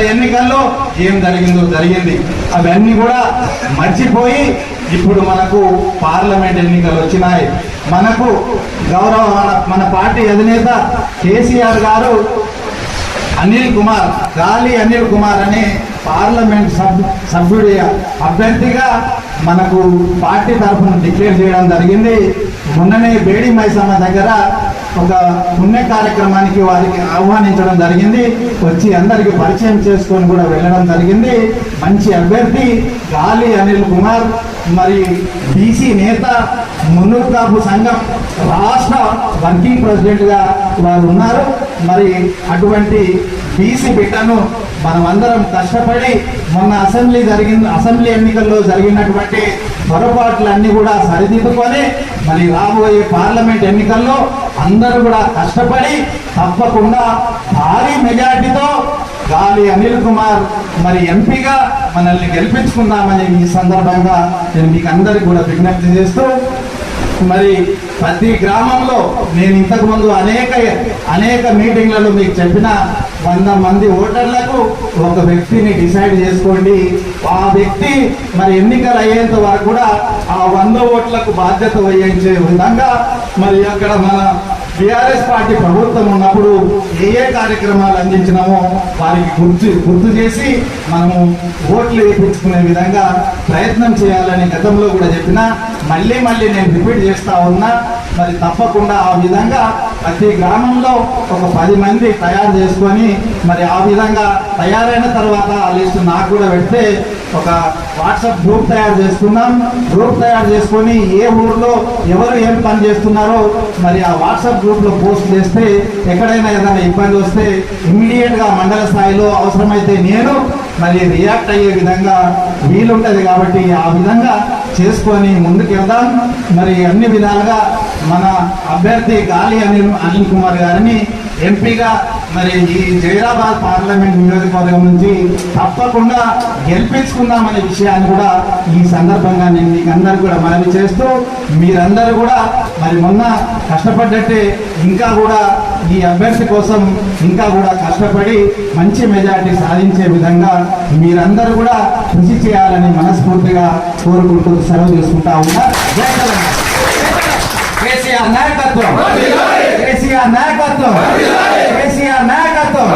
ఎన్నికల్లో ఏం జరిగిందో జరిగింది. అవన్నీ కూడా మర్చిపోయి ఇప్పుడు మనకు పార్లమెంట్ ఎన్నికలు వచ్చినాయి. మనకు గౌరవ మన- మన పార్టీ అధినేత కేసీఆర్ గారు అనిల్ కుమార్ గాలి అనిల్ కుమార్ అనే పార్లమెంట్ సభ్ సభ్యుడి అభ్యర్థిగా మనకు పార్టీ తరఫున డిక్లేర్ చేయడం జరిగింది. మొన్ననే బేడి మైసమ్మ దగ్గర ఒక పుణ్య కార్యక్రమానికి వారికి ఆహ్వానించడం జరిగింది. వచ్చి అందరికీ పరిచయం చేసుకొని కూడా వెళ్ళడం జరిగింది. మంచి అభ్యర్థి గాలి అనిల్ కుమార్ మరి బీసీ నేత మున్నూరు సంఘం రాష్ట్ర వర్కింగ్ ప్రెసిడెంట్గా వారు ఉన్నారు. మరి అటువంటి బీసీ బిడ్డను మనమందరం కష్టపడి మొన్న అసెంబ్లీ జరిగిన అసెంబ్లీ ఎన్నికల్లో జరిగినటువంటి పొరపాట్లన్నీ కూడా సరిదిద్దుకొని మరి రాబోయే పార్లమెంట్ ఎన్నికల్లో అందరూ కూడా కష్టపడి తప్పకుండా భారీ మెజార్టీతో గాలి అనిల్ కుమార్ మరి ఎంపీగా మనల్ని గెలిపించుకుందామని ఈ సందర్భంగా నేను మీకు అందరికి కూడా విజ్ఞప్తి చేస్తూ మరి ప్రతి గ్రామంలో నేను ఇంతకుముందు అనేక అనేక మీటింగ్లలో మీకు చెప్పిన వంద మంది ఓటర్లకు ఒక వ్యక్తిని డిసైడ్ చేసుకోండి. ఆ వ్యక్తి మరి ఎన్నికలు అయ్యేంత వరకు కూడా ఆ వంద ఓట్లకు బాధ్యత వహించే విధంగా మరి అక్కడ మన టీఆర్ఎస్ పార్టీ ప్రభుత్వం ఉన్నప్పుడు ఏ ఏ కార్యక్రమాలు అందించినామో వారికి గుర్తు గుర్తు చేసి మనము ఓట్లు వేయించుకునే విధంగా ప్రయత్నం చేయాలని గతంలో కూడా చెప్పిన మళ్ళీ మళ్ళీ నేను రిపీట్ చేస్తా ఉన్నా మరి తప్పకుండా ఆ విధంగా ప్రతి గ్రామంలో ఒక పది మంది తయారు చేసుకొని మరి ఆ విధంగా తయారైన తర్వాత ఆ లిస్ట్ నాకు కూడా పెడితే ఒక వాట్సాప్ గ్రూప్ తయారు చేసుకున్నాం. గ్రూప్ తయారు చేసుకొని ఏ ఊర్లో ఎవరు ఏం పని చేస్తున్నారో మరి ఆ వాట్సాప్ గ్రూప్లో పోస్ట్ చేస్తే ఎక్కడైనా ఏదైనా ఇబ్బంది వస్తే ఇమ్మీడియట్గా మండల స్థాయిలో అవసరమైతే నేను మరి రియాక్ట్ అయ్యే విధంగా వీలుంటుంది కాబట్టి ఆ విధంగా చేసుకొని ముందుకెళ్దాం. మరి అన్ని విధాలుగా మన అభ్యర్థి గాలి అనిల్ అనిల్ కుమార్ గారిని ఎంపీగా మరి ఈ జైరాబాద్ పార్లమెంట్ నియోజకవర్గం నుంచి తప్పకుండా గెలిపించుకుందామనే విషయాన్ని కూడా ఈ సందర్భంగా నేను మీకు అందరు కూడా మనవి చేస్తూ మీరందరూ కూడా మరి మొన్న కష్టపడ్డట్టే ఇంకా కూడా ఈ అభ్యర్థి కోసం ఇంకా కూడా కష్టపడి మంచి మెజార్టీ సాధించే విధంగా మీరందరూ కూడా కృషి చేయాలని మనస్ఫూర్తిగా కోరుకుంటూ సెలవు తీసుకుంటా ఉన్నా. కేసీఆర్ నాయకత్వం. కేసీఆర్ నాయకత్వం. కేసీఆర్ నాయకత్వం.